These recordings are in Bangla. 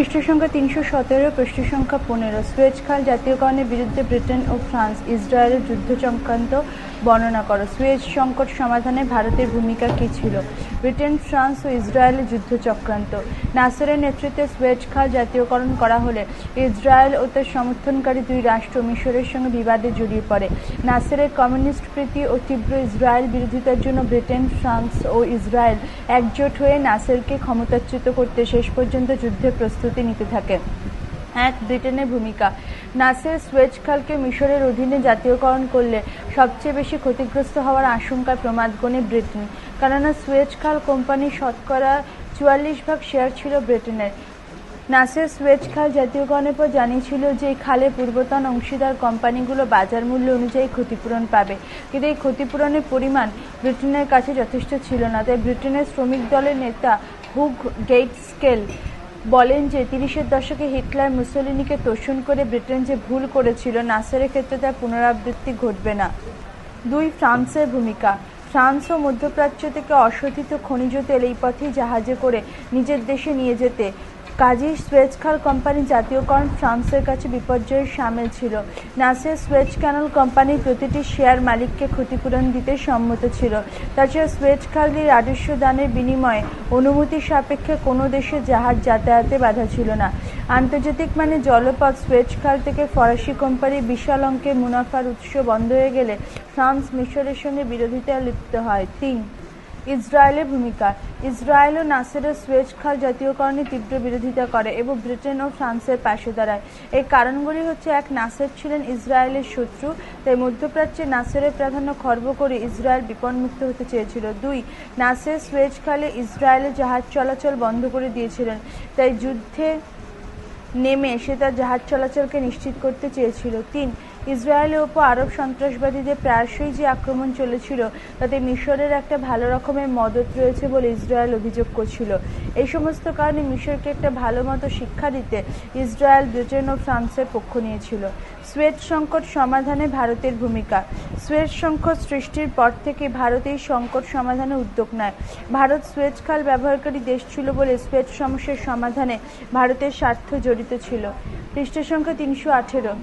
পৃষ্ঠ সংখ্যা তিনশো সতেরো পৃষ্ঠ সংখ্যা পনেরো। সুয়েজ খাল জাতীয়করণের বিরুদ্ধে ব্রিটেন ও ফ্রান্স ইসরায়েলের যুদ্ধ সংক্রান্ত বর্ণনা করো। সুয়েজ সংকট সমাধানে ভারতের ভূমিকা কী ছিল? ব্রিটেন, ফ্রান্স ও ইসরায়েলের যুদ্ধ চক্রান্ত নাসেরের নেতৃত্বে সুয়েজ খাল জাতীয়করণ করা হলে ইসরায়েল ও তার সমর্থনকারী দুই রাষ্ট্র মিশরের সঙ্গে বিবাদে জড়িয়ে পড়ে। নাসেরের কমিউনিস্ট প্রীতি ও তীব্র ইসরায়েল বিরোধিতার জন্য ব্রিটেন, ফ্রান্স ও ইসরায়েল একজোট হয়ে নাসেরকে ক্ষমতাচ্যুত করতে শেষ পর্যন্ত যুদ্ধের প্রস্তুতি নিতে থাকে। এক, ব্রিটেনের ভূমিকা। নাসের সুয়েজ খালকে মিশরের অধীনে জাতীয়করণ করলে সবচেয়ে বেশি ক্ষতিগ্রস্ত হওয়ার আশঙ্কায় প্রমাদগণে ব্রিটেন। কেননা সুয়েজ খাল কোম্পানির শতকরা চুয়াল্লিশ ভাগ শেয়ার ছিল ব্রিটেনের। নাসের সুয়েজ খাল জাতীয়করণের পর জানিয়েছিল যে খালের পূর্বতন অংশীদার কোম্পানিগুলো বাজার মূল্য অনুযায়ী ক্ষতিপূরণ পাবে। কিন্তু এই ক্ষতিপূরণের পরিমাণ ব্রিটেনের কাছে যথেষ্ট ছিল না। তাই ব্রিটেনের শ্রমিক দলের নেতা হুগ গেট স্কেল বলেন যে তিরিশের দশকে হিটলার মুসলিনিকে তোষণ করে ব্রিটেন যে ভুল করেছিল, নাসেরের ক্ষেত্রে তার পুনরাবৃত্তি ঘটবে না। দুই, ফ্রান্সের ভূমিকা। ফ্রান্স ও মধ্যপ্রাচ্য থেকে অশোধিত খনিজ তেল এই পথেই জাহাজে করে নিজের দেশে নিয়ে যেতে। কাজী সুয়েজ খাল কোম্পানি জাতীয়করণ ফ্রান্সের কাছে বিপর্যয়ের সামিল ছিল। নাসের সুয়েজ ক্যানাল কোম্পানির প্রতিটি শেয়ার মালিককে ক্ষতিপূরণ দিতে সম্মত ছিল। তাছাড়া সুয়েজ খালের রাজস্ব দানের বিনিময়ে অনুমতি সাপেক্ষে কোনো দেশে জাহাজ যাতায়াতে বাধা ছিল না। আন্তর্জাতিক মানে জলপথ সুয়েজ খাল থেকে ফরাসি কোম্পানির বিশাল অঙ্কের মুনাফার উৎস বন্ধ হয়ে গেলে ফ্রান্স মিশরের সঙ্গে বিরোধিতায় লিপ্ত হয়। তিন ইসরায়েলের ভূমিকা। ইসরায়েল ও নাসেরের সুয়েজ খাল জাতীয়করণে তীব্র বিরোধিতা করে এবং ব্রিটেন ও ফ্রান্সের পাশে দাঁড়ায় এই কারণগুলি হচ্ছে, এক, নাসের ছিলেন ইসরায়েলের শত্রু, তাই মধ্যপ্রাচ্যে নাসেরের প্রাধান্য খর্ব করে ইসরায়েল বিপন্মুক্ত হতে চেয়েছিল। দুই, নাসের সুয়েজ খালে ইসরায়েলের জাহাজ চলাচল বন্ধ করে দিয়েছিলেন, তাই যুদ্ধে নেমে সে তার জাহাজ চলাচলকে নিশ্চিত করতে চেয়েছিল। তিন ইসরায়েলের ওপর আরব সন্ত্রাসবাদীদের প্রায়শই যে আক্রমণ চলেছিল, তাতে মিশরের একটা ভালো রকমের মদত রয়েছে বলে ইসরায়েল অভিযোগ করছিল। এই সমস্ত কারণে মিশরকে একটা ভালো মতো শিক্ষা দিতে ইসরায়েল ব্রিটেন ও ফ্রান্সের পক্ষ নিয়েছিল। সুয়েজ সংকট সমাধানে ভারতের ভূমিকা। সুয়েজ সংকট সৃষ্টির পর থেকে ভারত এই সংকট সমাধানে উদ্যোগ নেয়। ভারত সুয়েজ খাল ব্যবহারকারী দেশ ছিল বলে সুয়েজ সমস্যার সমাধানে ভারতের স্বার্থ জড়িত ছিল। পৃষ্ঠ সংখ্যা তিনশো আঠেরো।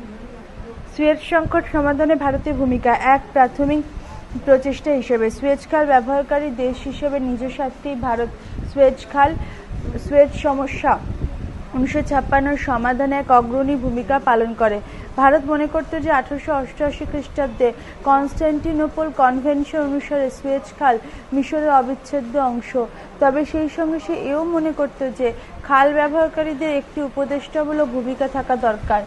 সুয়েজ সংকট সমাধানে ভারতের ভূমিকা এক প্রাথমিক প্রচেষ্টা হিসেবে। সুয়েজ খাল ব্যবহারকারী দেশ হিসেবে নিজ স্বার্থেই ভারত সুয়েজ খাল, সুয়েজ সমস্যা উনিশশো ছাপ্পান্নর সমাধানে এক অগ্রণী ভূমিকা পালন করে। ভারত মনে করত যে আঠারোশো অষ্টআশি খ্রিস্টাব্দে কনস্ট্যান্টিনোপল কনভেনশন অনুসারে সুয়েজ খাল মিশরের অবিচ্ছেদ্য অংশ। তবে সেই সঙ্গে সে এও মনে করত যে খাল ব্যবহারকারীদের একটি উপদেষ্টামূলক ভূমিকা থাকা দরকার।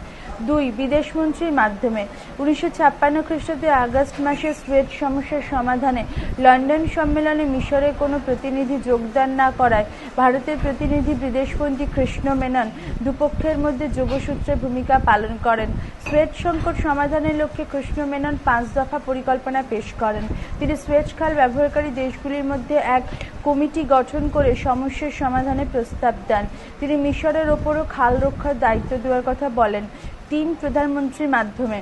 দুই বিদেশমন্ত্রীর মাধ্যমে। উনিশশো ছাপ্পান্ন খ্রিস্টাব্দে আগস্ট মাসে সুয়েট সমস্যার সমাধানে লন্ডন সম্মেলনে মিশরের কোনো প্রতিনিধি যোগদান না করায় ভারতের প্রতিনিধি বিদেশমন্ত্রী কৃষ্ণ মেনন দুপক্ষের মধ্যে যোগসূত্রে ভূমিকা পালন করেন। সুয়েজ সংকট সমাধানের লক্ষ্যে কৃষ্ণ মেনন পাঁচ দফা পরিকল্পনা পেশ করেন। তিনি সুয়েজ খাল ব্যবহারকারী দেশগুলির মধ্যে এক কমিটি গঠন করে সমস্যার সমাধানে প্রস্তাব দেন। তিনি মিশরের ওপরও খাল রক্ষার দায়িত্ব দেওয়ার কথা বলেন তিন প্রধানমন্ত্রীর মাধ্যমে।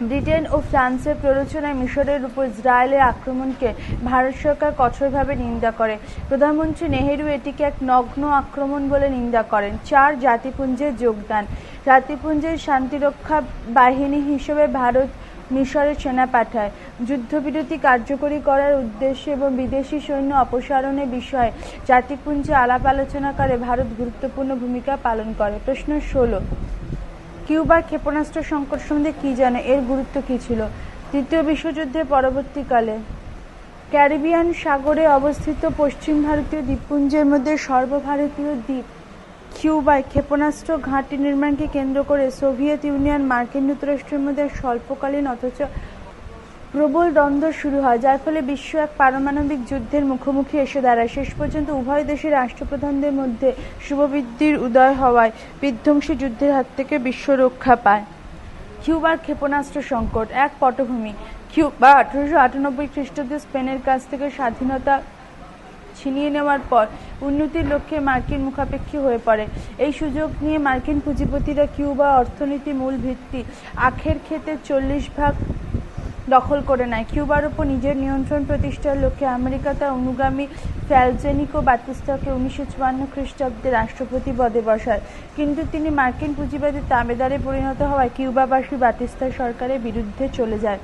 ব্রিটেন ও ফ্রান্সের প্ররোচনায় মিশরের উপর ইসরায়েলের আক্রমণকে ভারত সরকার কঠোরভাবে নিন্দা করে। প্রধানমন্ত্রী নেহেরু এটিকে এক নগ্ন আক্রমণ বলে নিন্দা করেন। চার জাতিপুঞ্জের যোগদান। জাতিপুঞ্জের শান্তিরক্ষা বাহিনী হিসেবে ভারত মিশরে সেনা পাঠায়। যুদ্ধবিরতি কার্যকরী করার উদ্দেশ্যে এবং বিদেশি সৈন্য অপসারণের বিষয়ে জাতিপুঞ্জে আলাপ আলোচনা করে ভারত গুরুত্বপূর্ণ ভূমিকা পালন করে। প্রশ্ন ষোলো। কিউবার ক্ষেপণাস্ত্র সংকট সম্বন্ধে কী জানে? এর গুরুত্ব কী ছিল? তৃতীয় বিশ্বযুদ্ধের পরবর্তীকালে ক্যারিবিয়ান সাগরে অবস্থিত পশ্চিম ভারতীয় দ্বীপপুঞ্জের মধ্যে সর্বভারতীয় দ্বীপ কিউবায় ক্ষেপণাস্ত্র ঘাঁটি নির্মাণকে কেন্দ্র করে সোভিয়েত ইউনিয়ন মার্কিন যুক্তরাষ্ট্রের মধ্যে স্বল্পকালীন অথচ প্রবল দ্বন্দ্ব শুরু হয়, যার ফলে বিশ্ব এক পারমাণবিক যুদ্ধের মুখোমুখি এসে দাঁড়ায়। শেষ পর্যন্ত উভয় দেশের রাষ্ট্রপ্রধানদের মধ্যে শুভবৃদ্ধির উদয় হওয়ায় বিধ্বংসী যুদ্ধের হাত থেকে বিশ্ব রক্ষা পায়। কিউবার ক্ষেপণাস্ত্র সংকট, এক পটভূমি। কিউবা আঠারোশো আটানব্বই খ্রিস্টাব্দে স্পেনের কাছ থেকে স্বাধীনতা ছিনিয়ে নেওয়ার পর উন্নতির লক্ষ্যে মার্কিন মুখাপেক্ষী হয়ে পড়ে। এই সুযোগ নিয়ে মার্কিন পুঁজিপতিরা কিউবা অর্থনীতি মূল ভিত্তি, আখের ক্ষেতে চল্লিশ ভাগ দখল করে নেয়। কিউবার উপর নিজের নিয়ন্ত্রণ প্রতিষ্ঠার লক্ষ্যে আমেরিকা তার অনুগামী ফ্যালজেনিকো বাতিস্তাকে উনিশশো চুয়ান্ন খ্রিস্টাব্দে রাষ্ট্রপতি পদে বসায়। কিন্তু তিনি মার্কিন পুঁজিবাদী তাবেদারে পরিণত হওয়ায় কিউবাবাসী বাতিস্তা সরকারের বিরুদ্ধে চলে যায়।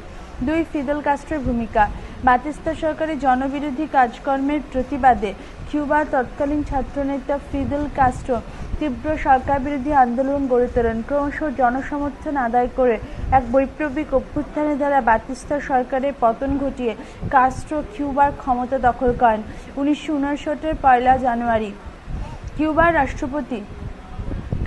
দুই ফিদেল কাস্ট্রোর ভূমিকা, বাতিস্তা সরকারের জনবিরোধী কাজকর্মের প্রতিবাদে কিউবার তৎকালীন ছাত্রনেতা ফিদেল কাস্ট্রো তীব্র সরকার বিরোধী আন্দোলন গড়ে তোলেন। ক্রমশ জনসমর্থন আদায় করে এক বৈপ্লবিক অভ্যুত্থানের দ্বারা বাতিস্তা সরকারের পতন ঘটিয়ে কাস্ট্রো কিউবার ক্ষমতা দখল করেন উনিশশো উনষাটের পয়লা জানুয়ারি। কিউবার রাষ্ট্রপতি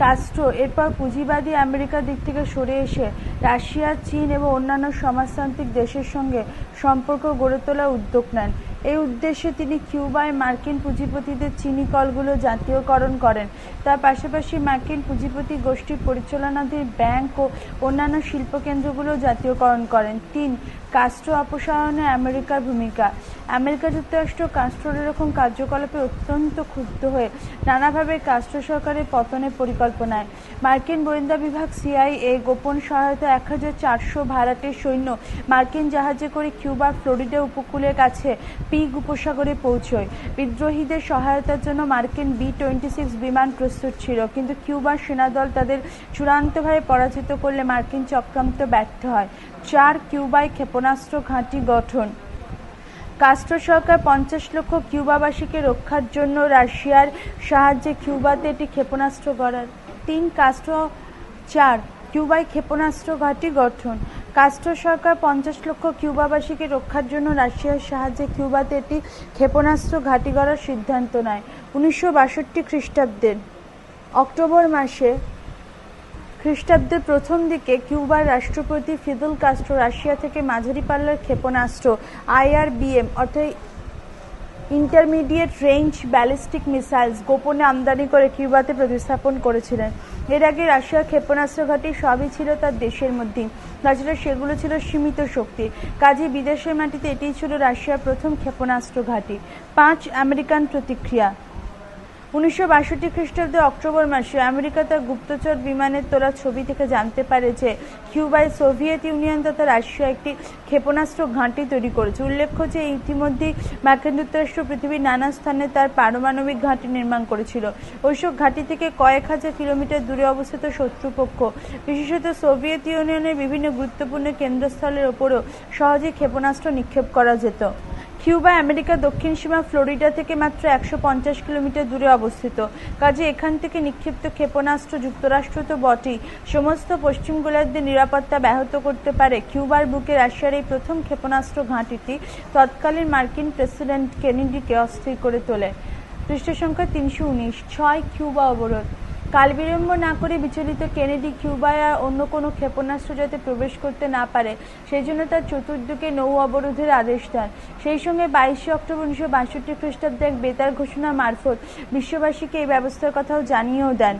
কাস্ট্রো এরপর পুঁজিবাদী আমেরিকার দিক থেকে সরে এসে রাশিয়া, চীন এবং অন্যান্য সমাজতান্ত্রিক দেশের সঙ্গে সম্পর্ক গড়ে তোলার উদ্যোগ নেন। এই উদ্দেশ্যে তিনি কিউবায় মার্কিন পুঁজিপতিদের চিনি কলগুলো জাতীয়করণ করেন। তার পাশাপাশি মার্কিন পুঁজিপতি গোষ্ঠী পরিচালনাধীন ব্যাংক ও অন্যান্য শিল্পকেন্দ্রগুলো জাতীয়করণ করেন। তিন কাস্ট্রো অপসারণে আমেরিকার ভূমিকা। আমেরিকা যুক্তরাষ্ট্র কাস্ট্রোর এরকম কার্যকলাপে অত্যন্ত ক্ষুব্ধ হয়ে নানাভাবে কাস্ট্রো সরকারের পতনের পরিকল্পনায়। মার্কিন গোয়েন্দা বিভাগ সিআইএ গোপন সহায়তা এক হাজার চারশো ভাড়াটের সৈন্য মার্কিন জাহাজে করে কিউবার ফ্লোরিডা উপকূলের কাছে পিগ উপসাগরে পৌঁছয়। বিদ্রোহীদের সহায়তার জন্য মার্কিন বি টোয়েন্টি সিক্স বিমান প্রস্তুত ছিল, কিন্তু কিউবার সেনাদল তাদের চূড়ান্তভাবে পরাজিত করলে মার্কিন চক্রান্ত ব্যর্থ হয়। চার কিউবায় ক্ষেপণাস্ত্র ঘাঁটি গঠন। কাস্ট্রো সরকার পঞ্চাশ লক্ষ কিউবাবাসীকে রক্ষার জন্য রাশিয়ার সাহায্যে কিউবাতে একটি ক্ষেপণাস্ত্র গড়ার। তিন কাস্ট্রো, চার কিউবায় ক্ষেপণাস্ত্র ঘাঁটি গঠন। কাস্ট্রো সরকার পঞ্চাশ লক্ষ কিউবাবাসীকে রক্ষার জন্য রাশিয়ার সাহায্যে কিউবাতে একটি ক্ষেপণাস্ত্র ঘাঁটি গড়ার সিদ্ধান্ত নেয়, উনিশশো বাষট্টি খ্রিস্টাব্দের অক্টোবর মাসে। খ্রিস্টাব্দের প্রথম দিকে কিউবার রাষ্ট্রপতি ফিদুল কাস্ট্রো রাশিয়া থেকে মাঝারি পাল্লার ক্ষেপণাস্ত্র আইআরবিএম, অর্থাৎ ইন্টারমিডিয়েট রেঞ্জ ব্যালিস্টিক মিসাইলস, গোপনে আমদানি করে কিউবাতে প্রতিস্থাপন করেছিলেন। এর আগে রাশিয়ার ক্ষেপণাস্ত্র ঘাঁটি সবই ছিল তার দেশের মধ্যেই তাছাড়া সেগুলো ছিল সীমিত শক্তি। কাজে বিদেশের মাটিতে এটিই ছিল রাশিয়ার প্রথম ক্ষেপণাস্ত্র ঘাঁটি। পাঁচ আমেরিকান প্রতিক্রিয়া। উনিশশো বাষট্টি খ্রিস্টাব্দে অক্টোবর মাসে আমেরিকা তার গুপ্তচর বিমানের তোলা ছবি থেকে জানতে পারে যে কিউবায় সোভিয়েত ইউনিয়ন তথা রাশিয়া একটি ক্ষেপণাস্ত্র ঘাঁটি তৈরি করেছে। উল্লেখ্য যে ইতিমধ্যেই মার্কিন যুক্তরাষ্ট্র পৃথিবীর নানা স্থানে তার পারমাণবিক ঘাঁটি নির্মাণ করেছিল। ওইসব ঘাঁটি থেকে কয়েক হাজার কিলোমিটার দূরে অবস্থিত শত্রুপক্ষ, বিশেষত সোভিয়েত ইউনিয়নের বিভিন্ন গুরুত্বপূর্ণ কেন্দ্রস্থলের ওপরও সহজেই ক্ষেপণাস্ত্র নিক্ষেপ করা যেত। কিউবা, আমেরিকা, দক্ষিণ সীমা, ফ্লোরিডা থেকে মাত্র একশো পঞ্চাশ কিলোমিটার দূরে অবস্থিত। কাজে এখান থেকে নিক্ষিপ্ত ক্ষেপণাস্ত্র, যুক্তরাষ্ট্র তো বটেই। সমস্ত পশ্চিম গোলার্ধের নিরাপত্তা ব্যাহত করতে পারে কিউবার বুকে রাশিয়ার এই প্রথম ক্ষেপণাস্ত্র ঘাঁটিটি, তৎকালীন মার্কিন প্রেসিডেন্ট কেনেডিকে অস্থির করে তোলে। পৃষ্ঠ সংখ্যা তিনশো উনিশ, ছয় কিউবা অবরোধ। কাল বিলম্ব না করে বিচলিত কেনেডি কিউবায় আর অন্য কোনো ক্ষেপণাস্ত্র যাতে প্রবেশ করতে না পারে সেই জন্য তার চতুর্দিকে নৌ অবরোধের আদেশ দেন। সেই সঙ্গে বাইশে অক্টোবর উনিশশো বাষট্টি খ্রিস্টাব্দে এক বেতার ঘোষণা মারফত বিশ্ববাসীকে এই ব্যবস্থার কথাও জানিয়েও দেন।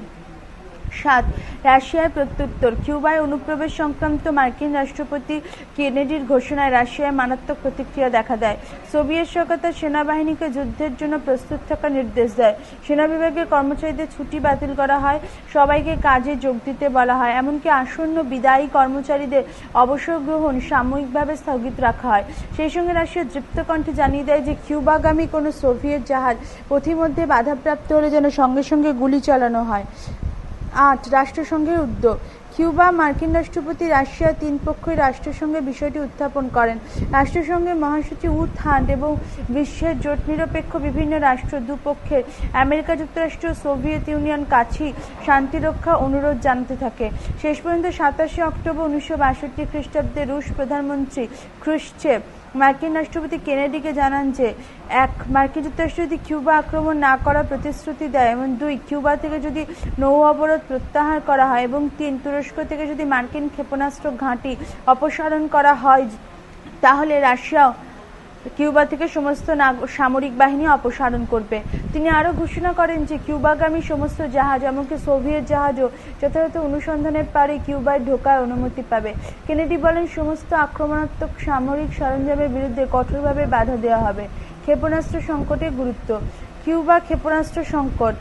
সাত। রাশিয়ার প্রত্যুত্তর। কিউবায় অনুপ্রবেশ সংক্রান্ত মার্কিন রাষ্ট্রপতি কেনেডির ঘোষণায় রাশিয়ায় মারাত্মক প্রতিক্রিয়া দেখা দেয়। সোভিয়েত সরকার সেনাবাহিনীকে যুদ্ধের জন্য প্রস্তুত থাকার নির্দেশ দেয়। সেনা বিভাগের কর্মচারীদের ছুটি বাতিল করা হয়। সবাইকে কাজে যোগ দিতে বলা হয়। এমনকি আসন্ন বিদায়ী কর্মচারীদের অবসর গ্রহণ সাময়িকভাবে স্থগিত রাখা হয়। সেই সঙ্গে রাশিয়া দৃপ্ত কণ্ঠে জানিয়ে দেয় যে, কিউবাগামী কোনো সোভিয়েত জাহাজ পথিমধ্যে বাধাপ্রাপ্ত হলে যেন সঙ্গে সঙ্গে গুলি চালানো হয়। আট, রাষ্ট্রসংঘের উদ্যোগ। কিউবা মার্কিন রাষ্ট্রপতি রাশিয়া তিন পক্ষই রাষ্ট্রসংঘে বিষয়টি উত্থাপন করেন। রাষ্ট্রসংঘের মহাসচিব উথ হান্ট এবং বিশ্বের জোট নিরপেক্ষ বিভিন্ন রাষ্ট্র দুপক্ষের আমেরিকা যুক্তরাষ্ট্র সোভিয়েত ইউনিয়ন কাছেই শান্তিরক্ষা অনুরোধ জানাতে থাকে। শেষ পর্যন্ত সাতাশে অক্টোবর উনিশশো বাষট্টি খ্রিস্টাব্দে রুশ প্রধানমন্ত্রী খ্রুশ্চেভ মার্কিন রাষ্ট্রপতি কেনেডিকে জানান যে, এক মার্কিন যুক্তরাষ্ট্র যদি কিউবা আক্রমণ না করার প্রতিশ্রুতি দেয়, এবং দুই, কিউবা থেকে যদি নৌ অবরোধ প্রত্যাহার করা হয়, এবং তিন, তুরস্ক থেকে যদি মার্কিন ক্ষেপণাস্ত্র ঘাঁটি অপসারণ করা হয়, তাহলে রাশিয়াও কিউবা থেকে সমস্ত সামরিক বাহিনী অপসারণ করবে। তিনি আরও ঘোষণা করেন যে কিউবাগামী সমস্ত জাহাজ, এমনকি সোভিয়েত জাহাজও যথাযথ অনুসন্ধানের পারে কিউবায় ঢোকার অনুমতি পাবে। কেনেডি বলেন, সমস্ত আক্রমণাত্মক সামরিক সরঞ্জামের বিরুদ্ধে কঠোরভাবে বাধা দেওয়া হবে। ক্ষেপণাস্ত্র সংকটে গুরুত্ব। কিউবা ক্ষেপণাস্ত্র সংকট।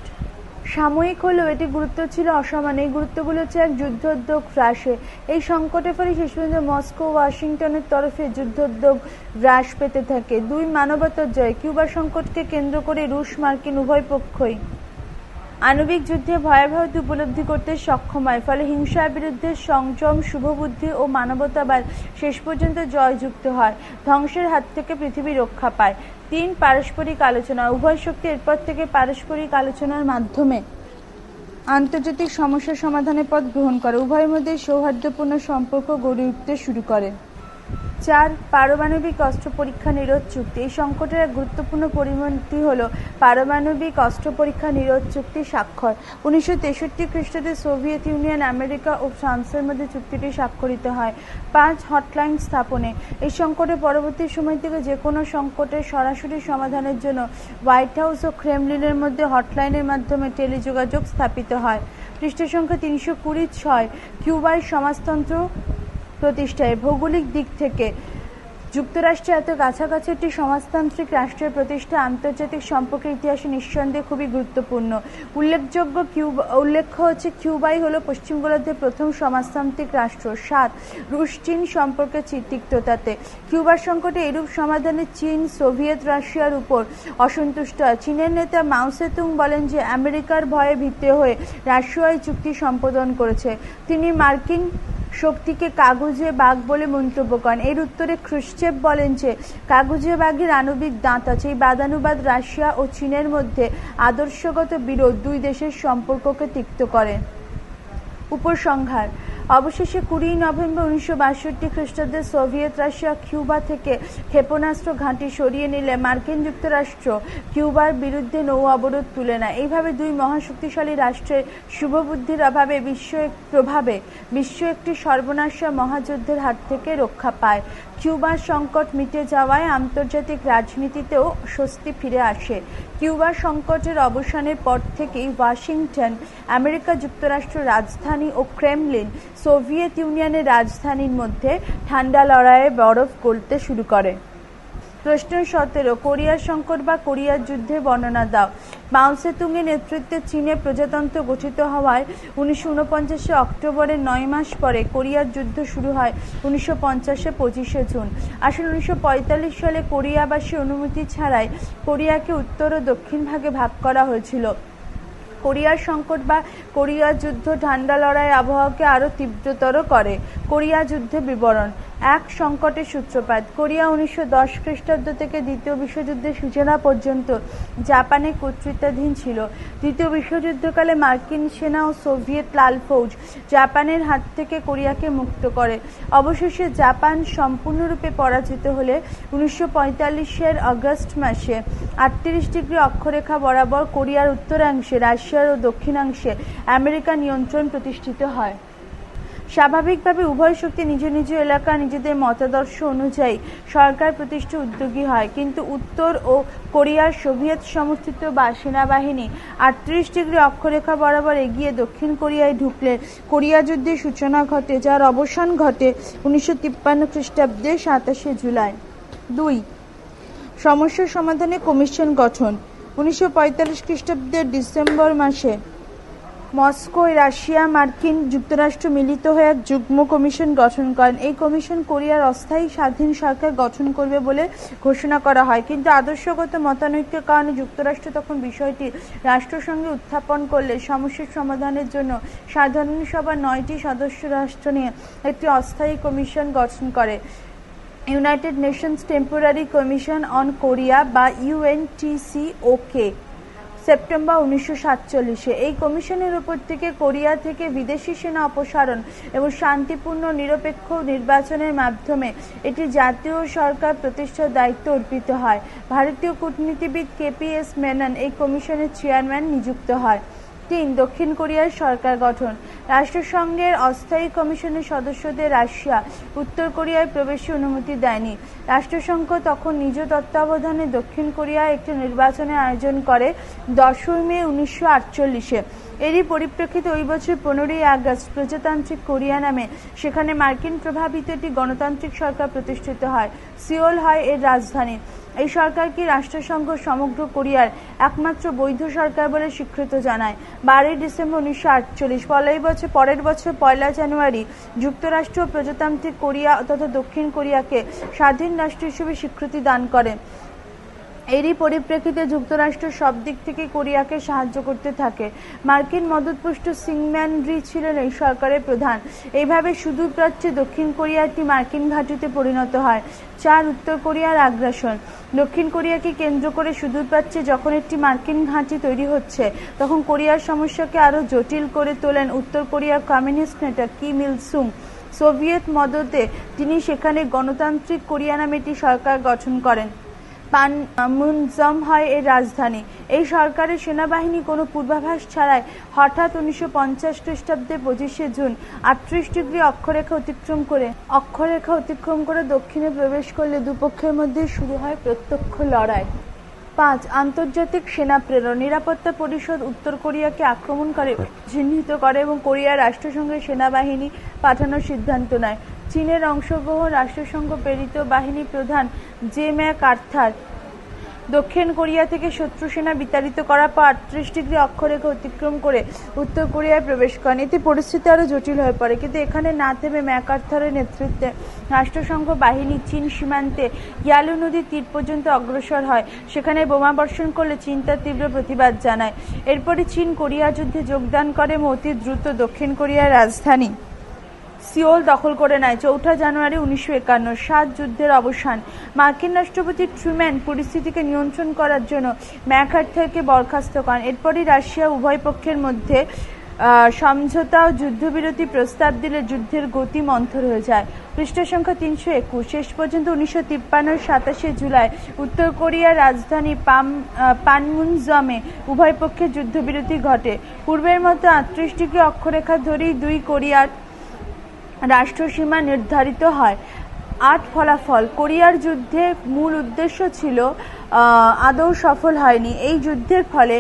সাময়িক হলেও এটি গুরুত্ব ছিল অসমান এই গুরুত্বগুলো হচ্ছে এক যুদ্ধোদ্যোগ হ্রাসে। এই সংকটের ফলে শেষ পর্যন্ত মস্কো ওয়াশিংটনের তরফে যুদ্ধোদ্যোগ হ্রাস পেতে থাকে। দুই মানবতার জয় কিউবা সংকটকে কেন্দ্র করে রুশ মার্কিন উভয় পক্ষই। আণবিক যুদ্ধে ভয়াবহতা উপলব্ধি করতে সক্ষম হয়, ফলে হিংসার বিরুদ্ধে সংযম, শুভবুদ্ধি ও মানবতাবাদ শেষ পর্যন্ত জয়যুক্ত হয়, ধ্বংসের হাত থেকে পৃথিবী রক্ষা পায়। তিন পারস্পরিক আলোচনা, উভয় শক্তি এরপর থেকে পারস্পরিক আলোচনার মাধ্যমে আন্তর্জাতিক সমস্যা সমাধানের পথ গ্রহণ করে, উভয়ের মধ্যে সৌহার্দ্যপূর্ণ সম্পর্ক গড়ে উঠতে শুরু করে। চার পারমাণবিক অস্ত্র পরীক্ষা নিরোধ চুক্তি। এই সংকটের এক গুরুত্বপূর্ণ পরিমাণটি হল পারমাণবিক অস্ত্র পরীক্ষা নিরোধ চুক্তি স্বাক্ষর। উনিশশো তেষট্টি খ্রিস্টাব্দে সোভিয়েত ইউনিয়ন, আমেরিকা ও ফ্রান্সের মধ্যে চুক্তিটি স্বাক্ষরিত হয় পাঁচ হটলাইন স্থাপনে। এই সংকটের পরবর্তী সময় থেকে যে কোনো সংকটের সরাসরি সমাধানের জন্য হোয়াইট হাউস ও ক্রেমলিনের মধ্যে হটলাইনের মাধ্যমে টেলিযোগাযোগ স্থাপিত হয়। পৃষ্ঠ সংখ্যা তিনশো কুড়ি ছয়। কিউবায় সমাজতন্ত্র প্রতিষ্ঠায় ভৌগোলিক দিক থেকে যুক্তরাষ্ট্রে এত কাছাকাছি একটি সমাজতান্ত্রিক রাষ্ট্রের প্রতিষ্ঠা আন্তর্জাতিক সম্পর্কের ইতিহাসে নিঃসন্দেহে খুবই গুরুত্বপূর্ণ। উল্লেখযোগ্য কিউবা উল্লেখ্য হচ্ছে কিউবাই হলো পশ্চিম গোলার্ধের প্রথম সমাজতান্ত্রিক রাষ্ট্র, সাত রুশ চীন সম্পর্কে তিক্ততাতে কিউবার সংকটে এরূপ সমাধানে চীন, সোভিয়েত রাশিয়ার উপর অসন্তুষ্ট হয়। চীনের নেতা মাউসেতুং বলেন যে, আমেরিকার ভয়ে ভীতে হয়ে রাশিয়া চুক্তি সম্পাদন করেছে। তিনি মার্কিন শক্তিকে কাগজে বাঘ বলে মন্তব্য করেন। এর উত্তরে খ্রুশ্চেভ বলেন যে, কাগজে বাঘের আণবিক দাঁত আছে। এই বাদানুবাদ রাশিয়া ও চীনের মধ্যে আদর্শগত বিরোধ দুই দেশের সম্পর্ককে তিক্ত করে। উপসংহার অবশেষে কুড়ি নভেম্বর উনিশশো বাষট্টি খ্রিস্টাব্দে সোভিয়েত রাশিয়া কিউবা থেকে ক্ষেপণাস্ত্র ঘাঁটি সরিয়ে নিলে মার্কিন যুক্তরাষ্ট্র কিউবার বিরুদ্ধে নৌ অবরোধ তুলে নেয়। এইভাবে দুই মহাশক্তিশালী রাষ্ট্রের শুভবুদ্ধির অভাবে বিশ্ব প্রভাবে বিশ্ব একটি সর্বনাশা মহাযুদ্ধের হাত থেকে রক্ষা পায়। কিউবার সংকট মিটে যাওয়ায় আন্তর্জাতিক রাজনীতিতেও স্বস্তি ফিরে আসে। কিউবা সংকটের অবসানের পর থেকেই ওয়াশিংটন, আমেরিকা যুক্তরাষ্ট্র রাজধানী ও ক্রেমলিন সোভিয়েত ইউনিয়নের রাজধানীর মধ্যে ঠান্ডা লড়াইয়ে বরফ গলতে শুরু করে। প্রশ্ন সতেরো কোরিয়ার সংকট বা কোরিয়ার যুদ্ধের বর্ণনা দাও। মাউসেতুংয়ের নেতৃত্বে চীনে প্রজাতন্ত্র গঠিত হওয়ায় উনিশশো উনপঞ্চাশে অক্টোবরের নয় মাস পরে কোরিয়ার যুদ্ধ শুরু হয় উনিশশো পঞ্চাশে পঁচিশে জুন। আসলে উনিশশো পঁয়তাল্লিশ সালে কোরিয়াবাসী অনুমতি ছাড়াই কোরিয়াকে উত্তর ও দক্ষিণ ভাগে ভাগ করা হয়েছিল। কোরিয়ার সংকট বা কোরিয়া যুদ্ধ ঠান্ডা লড়াই আবহাওয়াকে আরও তীব্রতর করে। কোরিয়া যুদ্ধে বিবরণ এক সংকটের সূত্রপাত। কোরিয়া উনিশশো দশ খ্রিস্টাব্দ থেকে দ্বিতীয় বিশ্বযুদ্ধের সূচনা পর্যন্ত জাপানে কর্তৃত্বাধীন ছিল। দ্বিতীয় বিশ্বযুদ্ধকালে মার্কিন সেনা ও সোভিয়েত লাল ফৌজ জাপানের হাত থেকে কোরিয়াকে মুক্ত করে। অবশেষে জাপান সম্পূর্ণরূপে পরাজিত হলে উনিশশো পঁয়তাল্লিশের আগস্ট মাসে আটত্রিশ ডিগ্রি অক্ষরেখা বরাবর কোরিয়ার উত্তরাংশে, রাশিয়ার ও দক্ষিণাংশে আমেরিকা নিয়ন্ত্রণ প্রতিষ্ঠিত হয়। স্বাভাবিকভাবে উভয় শক্তি নিজ নিজ এলাকা নিজেদের মতাদর্শ অনুযায়ী সরকার প্রতিষ্ঠা উদ্যোগী হয়। কিন্তু উত্তর ও কোরিয়ার সোভিয়েত সমর্থিত বা সেনাবাহিনী আটত্রিশ ডিগ্রি অক্ষরেখা বরাবর এগিয়ে দক্ষিণ কোরিয়ায় ঢুকলে কোরিয়া যুদ্ধের সূচনা ঘটে, যার অবসান ঘটে উনিশশো তিপ্পান্ন খ্রিস্টাব্দে সাতাশে জুলাই। দুই, সমস্যা সমাধানে কমিশন গঠন। উনিশশো পঁয়তাল্লিশ খ্রিস্টাব্দের ডিসেম্বর মাসে মস্কোয় রাশিয়া, মার্কিন যুক্তরাষ্ট্র মিলিত হয়ে এক যুগ্ম কমিশন গঠন করেন। এই কমিশন কোরিয়ার অস্থায়ী স্বাধীন সরকার গঠন করবে বলে ঘোষণা করা হয়। কিন্তু আদর্শগত মতানৈক্যের কারণে যুক্তরাষ্ট্র তখন বিষয়টি রাষ্ট্রসংঘে উত্থাপন করলে সমস্যার সমাধানের জন্য সাধারণ সভা নয়টি সদস্য রাষ্ট্র নিয়ে একটি অস্থায়ী কমিশন গঠন করে। United Nations temporary commission on Korea বা ইউএনটিসিওকে। সেপ্টেম্বর উনিশশো সাতচল্লিশে। এই কমিশনের উপর থেকে কোরিয়া থেকে বিদেশি সেনা অপসারণ এবং শান্তিপূর্ণ, নিরপেক্ষ নির্বাচনের মাধ্যমে এটি জাতীয় সরকার প্রতিষ্ঠার দায়িত্ব অর্পিত হয়। ভারতীয় কূটনীতিবিদ কেপিএস মেনন এই কমিশনের চেয়ারম্যান নিযুক্ত হয়। তিন দক্ষিণ কোরিয়ার সরকার গঠন। রাষ্ট্রসংঘের অস্থায়ী কমিশনের সদস্যদের রাশিয়া, উত্তর কোরিয়ায় প্রবেশে অনুমতি দেয়নি। রাষ্ট্রসংঘ তখন নিজ তত্ত্বাবধানে দক্ষিণ কোরিয়ায় একটি নির্বাচনের আয়োজন করে দশই মে উনিশশো আটচল্লিশে। এরই পরিপ্রেক্ষিতে ওই বছর পনেরোই আগস্ট প্রজাতান্ত্রিক কোরিয়া নামে সেখানে মার্কিন প্রভাবিত একটি গণতান্ত্রিক সরকার প্রতিষ্ঠিত হয়, সিওল হয় এর রাজধানী। এই সরকারকে রাষ্ট্রসংঘ সমগ্র কোরিয়ার একমাত্র বৈধ সরকার বলে স্বীকৃত জানায়। বারোই ডিসেম্বর উনিশশো আটচল্লিশ পরের বছর পরের বছর পয়লা জানুয়ারি যুক্তরাষ্ট্র প্রজাতান্ত্রিক কোরিয়া তথা দক্ষিণ কোরিয়াকে স্বাধীন রাষ্ট্র হিসেবে স্বীকৃতি দান করে। এরই পরিপ্রেক্ষিতে যুক্তরাষ্ট্র সব দিক থেকে কোরিয়াকে সাহায্য করতে থাকে। মার্কিন মদতপুষ্ট সিংম্যান রি ছিলেন এই সরকারের প্রধান। এইভাবে সুদূর প্রাচ্যে দক্ষিণ কোরিয়া একটি মার্কিন ঘাঁটিতে পরিণত হয় চার উত্তর কোরিয়ার আগ্রাসন। দক্ষিণ কোরিয়াকে কেন্দ্র করে সুদূর প্রাচ্যে যখন একটি মার্কিন ঘাঁটি তৈরি হচ্ছে, তখন কোরিয়ার সমস্যাকে আরও জটিল করে তোলেন উত্তর কোরিয়ার কমিউনিস্ট নেতা কিম ইল সুং। সোভিয়েত মদতে তিনি সেখানে গণতান্ত্রিক কোরিয়া নামে একটি সরকার গঠন করেন। পানমুনজম হয় এর রাজধানী। এই সরকারের সেনাবাহিনী কোনো পূর্বাভাস ছাড়াই হঠাৎ উনিশশো পঞ্চাশ খ্রিস্টাব্দে পঁচিশে জুন আটত্রিশ ডিগ্রি অক্ষরেখা অতিক্রম করে অক্ষরেখা অতিক্রম করে দক্ষিণে প্রবেশ করলে দুপক্ষের মধ্যে শুরু হয় প্রত্যক্ষ লড়াই। পাঁচ আন্তর্জাতিক সেনা প্রেরণ। নিরাপত্তা পরিষদ উত্তর কোরিয়াকে আক্রমণ করে চিহ্নিত করে এবং কোরিয়ার রাষ্ট্রসংঘের সেনাবাহিনী পাঠানোর সিদ্ধান্ত নেয়। চীনের অংশগ্রহণ রাষ্ট্রসংঘ প্রেরিত বাহিনী প্রধান জে ম্যাক আর্থার দক্ষিণ কোরিয়া থেকে শত্রু সেনা বিতাড়িত করার পর আটত্রিশ ডিগ্রি অক্ষরেখা অতিক্রম করে উত্তর কোরিয়ায় প্রবেশ করেন। এতে পরিস্থিতি আরও জটিল হয়ে পড়ে, কিন্তু এখানে না থেমে ম্যাকার্থারের নেতৃত্বে রাষ্ট্রসংঘ বাহিনী চীন সীমান্তে ইয়ালু নদীর তীর পর্যন্ত অগ্রসর হয়। সেখানে বোমা বর্ষণ করলে চীন তার তীব্র প্রতিবাদ জানায়। এরপরে চীন কোরিয়া যুদ্ধে যোগদান করে এবং অতি দ্রুত দক্ষিণ কোরিয়ার রাজধানী। সিওল দখল করে নেয়। চৌঠা জানুয়ারি উনিশশো একান্ন, সাত যুদ্ধের অবসান। মার্কিন রাষ্ট্রপতি ট্রুম্যান পরিস্থিতিকে নিয়ন্ত্রণ করার জন্য ম্যাকহার্থারকে বরখাস্ত করেন। এরপরই রাশিয়া উভয় পক্ষের মধ্যে সমঝোতা ও যুদ্ধবিরতি প্রস্তাব দিলে যুদ্ধের গতি মন্থর হয়ে যায়। পৃষ্ঠ সংখ্যা তিনশো একুশ। শেষ পর্যন্ত উনিশশো তিপ্পান্নর সাতাশে জুলাই উত্তর কোরিয়ার রাজধানী পাম পানমুনজমে উভয় পক্ষের যুদ্ধবিরতি ঘটে। পূর্বের মতো আটত্রিশ ডিগ্রি অক্ষরেখা ধরেই দুই কোরিয়ার রাষ্ট্রসীমা নির্ধারিত হয়। আট ফলাফল। কোরিয়ার যুদ্ধে মূল উদ্দেশ্য ছিল আদৌ সফল হয়নি। এই যুদ্ধের ফলে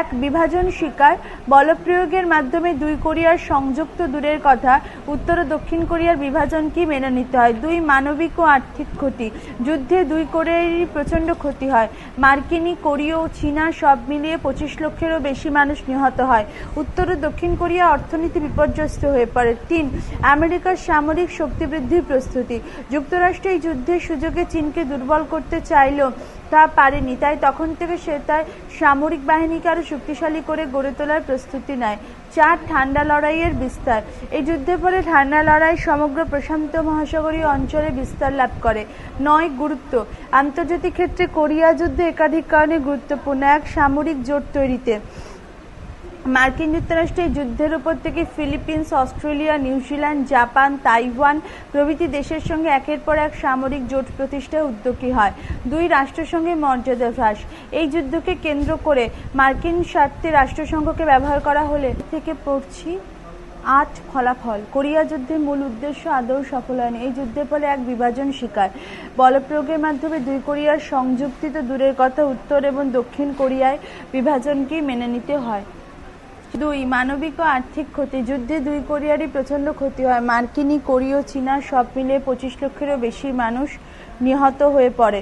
এক বিভাজন শিকার বলপ্রয়োগের মাধ্যমে দুই কোরিয়ার সংযুক্ত দূরের কথা উত্তর ও দক্ষিণ কোরিয়ার বিভাজনকেই মেনে নিতে হয়। দুই মানবিক ও আর্থিক ক্ষতি। যুদ্ধে দুই কোরিয়ারই প্রচণ্ড ক্ষতি হয়। মার্কিনি, কোরীয় চীনা সব মিলিয়ে পঁচিশ লক্ষেরও বেশি মানুষ নিহত হয়। উত্তর ও দক্ষিণ কোরিয়া অর্থনীতি বিপর্যস্ত হয়ে পড়ে। তিন, আমেরিকার সামরিক শক্তি বৃদ্ধির প্রস্তুতি। যুক্তরাষ্ট্র এই যুদ্ধের সুযোগে চীনকে দুর্বল করতে চাইলেও তা পারেনি, তাই তখন থেকে সে তার সামরিক বাহিনীকে আরও শক্তিশালী করে গড়ে তোলার প্রস্তুতি নেয়। চার, ঠান্ডা লড়াইয়ের বিস্তার। এই যুদ্ধের পরে ঠান্ডা লড়াই সমগ্র প্রশান্ত মহাসাগরীয় অঞ্চলে বিস্তার লাভ করে। নয়, গুরুত্ব। আন্তর্জাতিক ক্ষেত্রে কোরিয়া যুদ্ধ একাধিক কারণে গুরুত্বপূর্ণ এক সামরিক জোট তৈরিতে। মার্কিন যুক্তরাষ্ট্রের যুদ্ধের উপর থেকে Philippines, Australia New Zealand Japan, Taiwan প্রভৃতি দেশের সঙ্গে একের পর এক সামরিক জোট প্রতিষ্ঠায় উদ্যোগী হয়। দুই রাষ্ট্রসংঘের মর্যাদা হ্রাস। এই যুদ্ধকে কেন্দ্র করে মার্কিন স্বার্থে রাষ্ট্রসংঘকে ব্যবহার করা হলে থেকে পড়ছি আট ফলাফল। কোরিয়া যুদ্ধের মূল উদ্দেশ্য আদৌ সফল হয়নি। এই যুদ্ধের ফলে এক বিভাজন শিকার। বলপ্রয়োগের মাধ্যমে দুই কোরিয়ার সংযুক্তি তো দূরের কথা উত্তর এবং দক্ষিণ কোরিয়ায় বিভাজনকেই মেনে নিতে হয়। দুই, মানবিক ও আর্থিক ক্ষতি। যুদ্ধে দুই কোরিয়ারই প্রচণ্ড ক্ষতি হয়। মার্কিনি, কোরীয়, চীনা সব মিলিয়ে পঁচিশ লক্ষেরও বেশি মানুষ নিহত হয়ে পড়ে।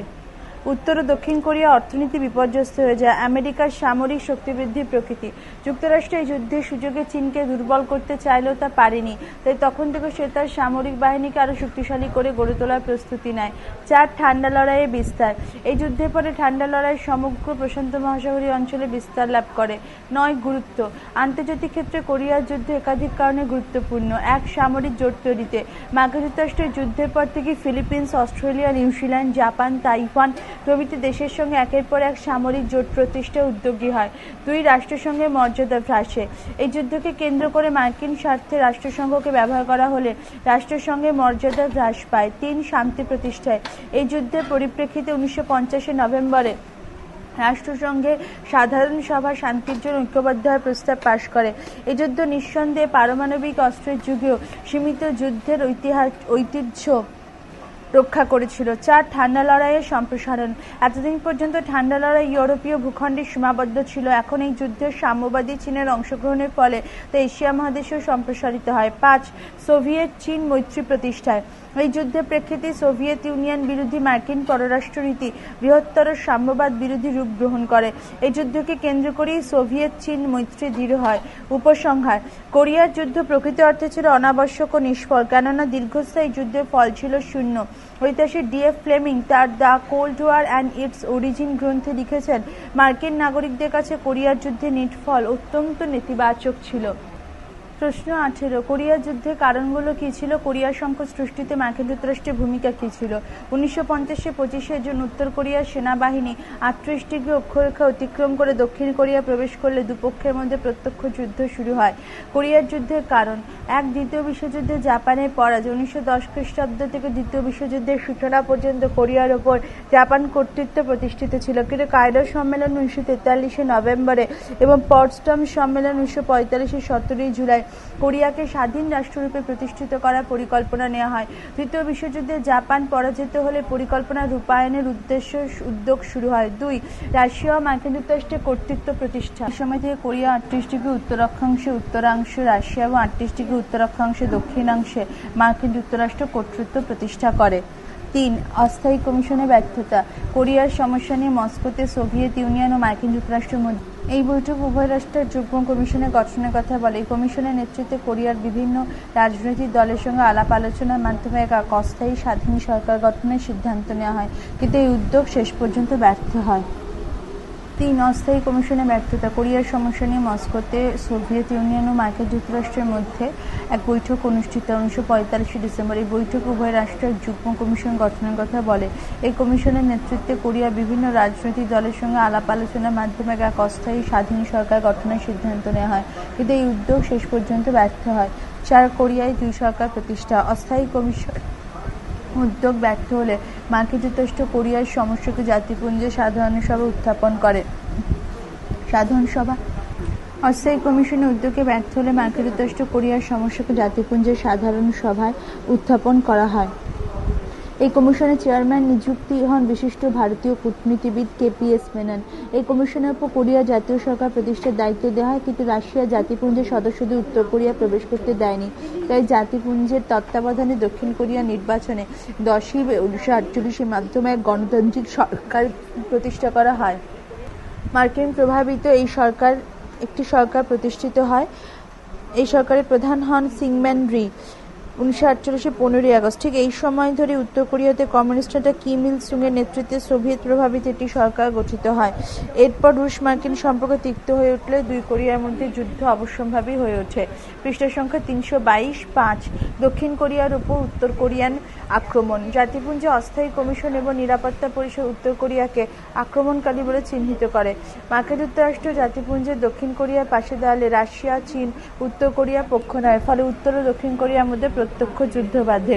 উত্তর ও দক্ষিণ কোরিয়া অর্থনীতি বিপর্যস্ত হয়ে যায়। আমেরিকার সামরিক শক্তিবৃদ্ধির প্রকৃতি। যুক্তরাষ্ট্র এই যুদ্ধের সুযোগে চীনকে দুর্বল করতে চাইলেও তা পারেনি, তাই তখন থেকে সে তার সামরিক বাহিনীকে আরও শক্তিশালী করে গড়ে তোলার প্রস্তুতি নেয়। চার ঠান্ডা লড়াইয়ে বিস্তার। এই যুদ্ধের পরে ঠান্ডা লড়াই সমগ্র প্রশান্ত মহাসাগরীয় অঞ্চলে বিস্তার লাভ করে। নয়, গুরুত্ব। আন্তর্জাতিক ক্ষেত্রে কোরিয়ার যুদ্ধ একাধিক কারণে গুরুত্বপূর্ণ। এক, সামরিক জোট তৈরিতে। মার্কিন যুক্তরাষ্ট্রের যুদ্ধের পর থেকে Philippines, Australia, New Zealand, Japan, Taiwan প্রভৃতি দেশের সঙ্গে একের পর এক সামরিক জোট প্রতিষ্ঠায় উদ্যোগী হয়। দুই রাষ্ট্রসংঘের মর্যাদা হ্রাসে। এই যুদ্ধকে কেন্দ্র করে মার্কিন স্বার্থে রাষ্ট্রসংঘকে ব্যবহার করা হলে রাষ্ট্রসংঘের মর্যাদা হ্রাস পায় তিন শান্তি প্রতিষ্ঠায়। এই যুদ্ধের পরিপ্রেক্ষিতে উনিশশো পঞ্চাশের নভেম্বরে রাষ্ট্রসংঘে সাধারণ সভা শান্তির জন্য ঐক্যবদ্ধ হওয়ার প্রস্তাব পাশ করে। এই যুদ্ধ নিঃসন্দেহে পারমাণবিক অস্ত্রের যুগেও সীমিত যুদ্ধের ঐতিহাস ঐতিহ্য রক্ষা করেছিল। চার ঠান্ডা লড়াইয়ের সম্প্রসারণ। এতদিন পর্যন্ত ঠান্ডা লড়াই ইউরোপীয় ভূখণ্ডে সীমাবদ্ধ ছিল। এখন এই যুদ্ধের সাম্যবাদী চীনের অংশগ্রহণের ফলে তা এশিয়া মহাদেশেও সম্প্রসারিত হয়। পাঁচ, সোভিয়েত চীন মৈত্রী প্রতিষ্ঠায়। এই যুদ্ধের প্রেক্ষিতে সোভিয়েত ইউনিয়ন বিরোধী মার্কিন পররাষ্ট্রনীতি বৃহত্তর সাম্যবাদ বিরোধী রূপ গ্রহণ করে। এই যুদ্ধকে কেন্দ্র করেই সোভিয়েত চীন মৈত্রী দৃঢ় হয়। উপসংহার, কোরিয়ার যুদ্ধ প্রকৃত অর্থে ছিল অনাবশ্যক ও নিষ্ফল, কেননা দীর্ঘস্থায়ী যুদ্ধের ফল ছিল শূন্য। ঐতিহাসিক ডিএফ ফ্লেমিং তার the cold war and its origin গ্রন্থে লিখেছেন, মার্কিন নাগরিকদের কাছে কোরিয়ার যুদ্ধে নিটফল অত্যন্ত নেতিবাচক ছিল। প্রশ্ন আঠেরো কোরিয়া যুদ্ধের কারণগুলো কী ছিল? কোরিয়া সংকট সৃষ্টিতে মার্কিন যুক্তরাষ্ট্রের ভূমিকা কী ছিল? উনিশশো পঞ্চাশে পঁচিশে জুন উত্তর কোরিয়ার সেনাবাহিনী আটত্রিশ ডিগ্রি অক্ষরেখা অতিক্রম করে দক্ষিণ কোরিয়া প্রবেশ করলে দুপক্ষের মধ্যে প্রত্যক্ষ যুদ্ধ শুরু হয়। কোরিয়ার যুদ্ধের কারণ, এক দ্বিতীয় বিশ্বযুদ্ধে জাপানের পরাজয় উনিশশো দশ খ্রিস্টাব্দ থেকে দ্বিতীয় বিশ্বযুদ্ধের সূচনা পর্যন্ত কোরিয়ার ওপর জাপান কর্তৃত্ব প্রতিষ্ঠিত ছিল। কিন্তু কায়রো সম্মেলন উনিশশো তেতাল্লিশে নভেম্বরে এবং পটস্টম সম্মেলন উনিশশো পঁয়তাল্লিশে সতেরোই জুলাই কোরিয়াকে স্বাধীন রাষ্ট্ররূপে প্রতিষ্ঠিত করার পরিকল্পনা নেওয়া হয়। তৃতীয় বিশ্বযুদ্ধে জাপান পরাজিত হলে পরিকল্পনা রূপায়ণের উদ্দেশ্য উদ্যোগ শুরু হয়। দুই, রাশিয়া ও মার্কিন যুক্তরাষ্ট্রের কর্তৃত্ব প্রতিষ্ঠা। সময় থেকে কোরিয়া আটত্রিশ ডিগ্রি উত্তর অক্ষাংশে উত্তরাংশ রাশিয়া এবং আটত্রিশ ডিগ্রি উত্তর অক্ষাংশে দক্ষিণাংশে মার্কিন যুক্তরাষ্ট্র কর্তৃত্ব প্রতিষ্ঠা করে। তিন অস্থায়ী কমিশনের ব্যর্থতা, কোরিয়ার সমস্যা নিয়ে মস্কোতে সোভিয়েত ইউনিয়ন ও মার্কিন যুক্তরাষ্ট্রের মধ্যে। এই বৈঠক উভয় রাষ্ট্রের যুগ্ম কমিশনের গঠনের কথা বলে। এই কমিশনের নেতৃত্বে কোরিয়ার বিভিন্ন রাজনৈতিক দলের সঙ্গে আলাপ আলোচনার মাধ্যমে এক অস্থায়ী স্বাধীন সরকার গঠনের সিদ্ধান্ত নেওয়া হয়। কিন্তু এই উদ্যোগ শেষ পর্যন্ত ব্যর্থ হয়। তিন অস্থায়ী কমিশনের ব্যর্থতা, কোরিয়ার সমস্যা নিয়ে মস্কোতে সোভিয়েত ইউনিয়ন ও মার্কিন যুক্তরাষ্ট্রের মধ্যে এক বৈঠক অনুষ্ঠিত উনিশশো পঁয়তাল্লিশে ডিসেম্বর। এই বৈঠক উভয় রাষ্ট্রের যুগ্ম কমিশন গঠনের কথা বলে। এই কমিশনের নেতৃত্বে কোরিয়ার বিভিন্ন রাজনৈতিক দলের সঙ্গে আলাপ আলোচনার মাধ্যমে এক অস্থায়ী স্বাধীন সরকার গঠনের সিদ্ধান্ত নেওয়া হয়। কিন্তু এই উদ্যোগ শেষ পর্যন্ত ব্যর্থ হয়। চার কোরিয়ায় দুই সরকার প্রতিষ্ঠা। অস্থায়ী কমিশন উদ্যোগ ব্যর্থ হলে মার্কিন যুক্তরাষ্ট্র কোরিয়ার সমস্যাকে জাতিপুঞ্জের সাধারণ সভা উত্থাপন করে। সাধারণ সভা? অস্থায়ী কমিশনের উদ্যোগে ব্যর্থ হলে মার্কিন যুক্তরাষ্ট্র কোরিয়ার সমস্যাকে জাতিপুঞ্জের সাধারণ সভায় উত্থাপন করা হয়। এই কমিশনের চেয়ারম্যান নিযুক্তি হন বিশিষ্ট ভারতীয় কূটনীতিবিদ কে পি কেপিএস মেনন। এই কমিশনের উপর কোরিয়া জাতীয় সরকার প্রতিষ্ঠার দায়িত্ব দেওয়া হয়, কিন্তু রাশিয়া জাতিপুঞ্জের সদস্যদের উত্তর কোরিয়া প্রবেশ করতে দেয়নি। তাই জাতিপুঞ্জের তত্ত্বাবধানে দক্ষিণ কোরিয়া নির্বাচনে দশই উনিশশো আটচল্লিশের মাধ্যমে এক গণতান্ত্রিক সরকার প্রতিষ্ঠা করা হয়। মার্কিন প্রভাবিত এই সরকার, একটি সরকার প্রতিষ্ঠিত হয়। এই সরকারের প্রধান হন সিংম্যান রি। উনিশশো আটচল্লিশে পনেরোই আগস্ট, ঠিক এই সময় ধরে উত্তর কোরিয়াতে কমিউনিস্ট নেতা কিম ইল সুংয়ের নেতৃত্বে সোভিয়েত প্রভাবিত একটি সরকার গঠিত হয়। এরপর রুশ মার্কিন সম্পর্ক তিক্ত হয়ে উঠলে দুই কোরিয়ার মধ্যে যুদ্ধ অবশ্যম্ভাবী হয়ে ওঠে। পৃষ্ঠা সংখ্যা তিনশো বাইশ পাঁচ। দক্ষিণ কোরিয়ার উপর উত্তর কোরিয়ান আক্রমণ। জাতিপুঞ্জে অস্থায়ী কমিশন এবং নিরাপত্তা পরিষদ উত্তর কোরিয়াকে আক্রমণকারী বলে চিহ্নিত করে। মার্কিন যুক্তরাষ্ট্র জাতিপুঞ্জের দক্ষিণ কোরিয়ার পাশে দাঁড়ালে রাশিয়া, চীন, উত্তর কোরিয়া পক্ষ নেয়, ফলে উত্তর ও দক্ষিণ কোরিয়ার মধ্যে প্রত্যক্ষ যুদ্ধ বাধে।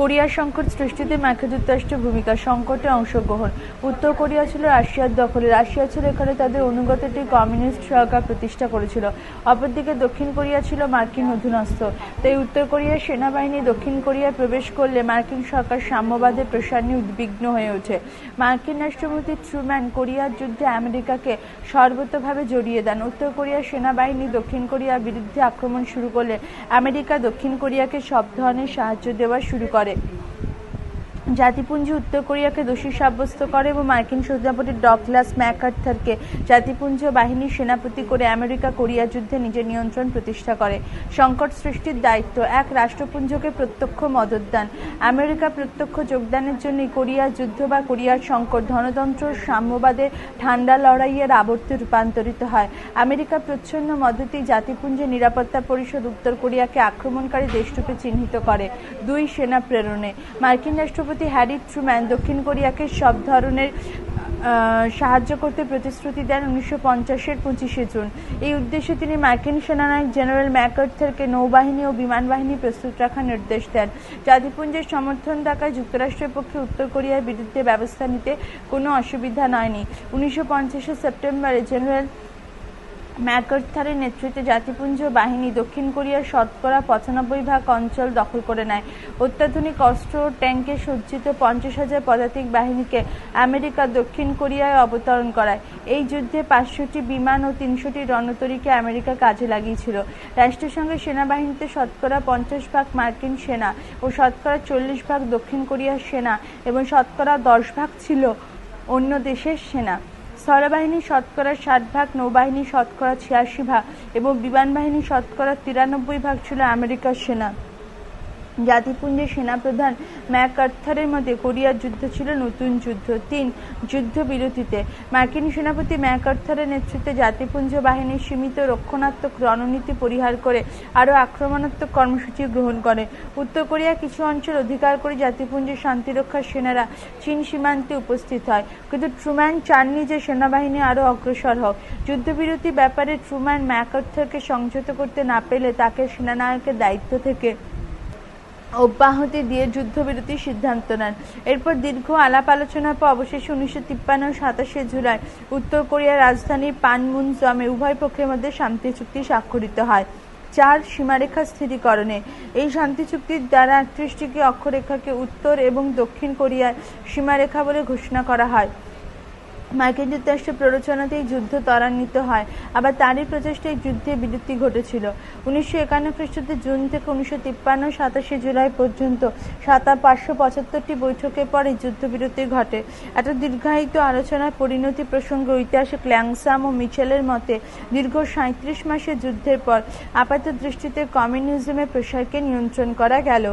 কোরিয়ার সংকট সৃষ্টিতে মার্কিন যুক্তরাষ্ট্রের ভূমিকা সংকটে অংশগ্রহণ। উত্তর কোরিয়া ছিল রাশিয়ার দখলে। রাশিয়া ছিল এখানে তাদের অনুগত একটি কমিউনিস্ট সরকার প্রতিষ্ঠা করেছিল। অপরদিকে দক্ষিণ কোরিয়া ছিল মার্কিন অধীনস্থ। তাই উত্তর কোরিয়ার সেনাবাহিনী দক্ষিণ কোরিয়ায় প্রবেশ করলে মার্কিন সরকার সাম্যবাদের প্রসার নিয়ে উদ্বিগ্ন হয়ে ওঠে। মার্কিন রাষ্ট্রপতি ট্রুম্যান, কোরিয়ার যুদ্ধে আমেরিকাকে সর্বতভাবে জড়িয়ে দেন। উত্তর কোরিয়ার সেনাবাহিনী দক্ষিণ কোরিয়ার বিরুদ্ধে আক্রমণ শুরু করলে আমেরিকা দক্ষিণ কোরিয়াকে সব ধরনের সাহায্য দেওয়া শুরু করে। 对 জাতিপুঞ্জ উত্তর কোরিয়াকে দোষী সাব্যস্ত করে এবং মার্কিন সেনাপতি ডগলাস ম্যাকার্থারকে জাতিপুঞ্জ বাহিনীর সেনাপতি করে আমেরিকা কোরিয়া যুদ্ধে নিজের নিয়ন্ত্রণ প্রতিষ্ঠা করে। সংকট সৃষ্টির দায়িত্ব এক রাষ্ট্রপুঞ্জকে প্রত্যক্ষ মদত দান। আমেরিকা প্রত্যক্ষ যোগদানের জন্য কোরিয়া যুদ্ধ বা কোরিয়ার সংকট ধনতন্ত্র সাম্যবাদে ঠান্ডা লড়াইয়ের আবর্তে রূপান্তরিত হয়। আমেরিকা প্রচ্ছন্ন মদতেই জাতিপুঞ্জের নিরাপত্তা পরিষদ উত্তর কোরিয়াকে আক্রমণকারী দেশরূপে চিহ্নিত করে। দুই সেনা প্রেরণে। মার্কিন রাষ্ট্রপতি হ্যারি ট্রুম্যান দক্ষিণ কোরিয়াকে সব ধরনের সাহায্য করতে প্রতিশ্রুতি দেন উনিশশো পঞ্চাশের পঁচিশে জুন। এই উদ্দেশ্যে তিনি মার্কিন সেনানায়ক জেনারেল ম্যাকার্থারকে নৌবাহিনী ও বিমান বাহিনী প্রস্তুত রাখার নির্দেশ দেন। জাতিপুঞ্জের সমর্থন থাকায় যুক্তরাষ্ট্রের পক্ষে উত্তর কোরিয়ার বিরুদ্ধে ব্যবস্থা নিতে কোনো অসুবিধা নয়নি। উনিশশো পঞ্চাশের সেপ্টেম্বরে জেনারেল ম্যাকার্থারের নেতৃত্বে জাতিপুঞ্জ বাহিনী দক্ষিণ কোরিয়ার শতকরা পঁচানব্বই ভাগ অঞ্চল দখল করে নেয়। অত্যাধুনিক অস্ত্র ট্যাঙ্কে সজ্জিত পঞ্চাশ হাজার পদাতিক বাহিনীকে আমেরিকা দক্ষিণ কোরিয়ায় অবতরণ করায়। এই যুদ্ধে পাঁচশোটি বিমান ও তিনশোটি রণতরীকে আমেরিকা কাজে লাগিয়েছিল। রাষ্ট্রসংঘের সেনাবাহিনীতে শতকরা পঞ্চাশ ভাগ মার্কিন সেনা ও শতকরা চল্লিশ ভাগ দক্ষিণ কোরিয়ার সেনা এবং শতকরা দশ ভাগ ছিল অন্য দেশের সেনা। স্থলবাহিনী শতকরা ষাট ভাগ, নৌবাহিনী শতকরা ছিয়াশি ভাগ এবং বিমান বাহিনী শতকরা তিরানব্বই ভাগ ছিল আমেরিকার সেনা। জাতিপুঞ্জের সেনাপ্রধান ম্যাকআর্থারের মতে কোরিয়ার যুদ্ধ ছিল নতুন যুদ্ধ তিন যুদ্ধ যুদ্ধবিরতিতে। মার্কিন সেনাপতি ম্যাকআর্থারের নেতৃত্বে জাতিপুঞ্জ বাহিনীর সীমিত রক্ষণাত্মক রণনীতি পরিহার করে আরও আক্রমণাত্মক কর্মসূচি গ্রহণ করে। উত্তর কোরিয়া কিছু অঞ্চল অধিকার করে জাতিপুঞ্জের শান্তিরক্ষার সেনারা চীন সীমান্তে উপস্থিত হয়। কিন্তু ট্রুম্যান চাননি যে সেনাবাহিনী আরও অগ্রসর হোক। যুদ্ধবিরতি ব্যাপারে ট্রুম্যান ম্যাকআর্থারকে সংযত করতে না পেলে তাকে সেনানায়কের দায়িত্ব থেকে অব্যাহতি দিয়ে যুদ্ধবিরতির সিদ্ধান্ত নেন। এরপর দীর্ঘ আলাপ আলোচনার পর অবশেষে উনিশশো তিপ্পান্ন সাতাশে জুলাই উত্তর কোরিয়ার রাজধানী পানমুনজমে উভয় পক্ষের মধ্যে শান্তি চুক্তি স্বাক্ষরিত হয়। চার সীমারেখা স্থিরীকরণে এই শান্তি চুক্তির দ্বারা একত্রিশটিকে অক্ষরেখাকে উত্তর এবং দক্ষিণ কোরিয়ার সীমারেখা বলে ঘোষণা করা হয়। মার্কিন যুক্তরাষ্ট্রের প্ররোচনাতেই যুদ্ধ ত্বরান্বিত হয়। আবার তারই প্রচেষ্টায় যুদ্ধে বিরতি ঘটেছিল। উনিশশো একান্ন খ্রিস্টাব্দে জুন থেকে উনিশশো তিপ্পান্ন, সাতাশে জুলাই পর্যন্ত সাতা পাঁচশো পঁচাত্তরটি বৈঠকের পরে যুদ্ধবিরতি ঘটে। এত দীর্ঘায়িত আলোচনার পরিণতি প্রসঙ্গে ঐতিহাসিক ল্যাংসাম ও মিচেলের মতে দীর্ঘ সাঁত্রিশ মাসের যুদ্ধের পর আপাত দৃষ্টিতে কমিউনিজমের প্রসারকে নিয়ন্ত্রণ করা গেল।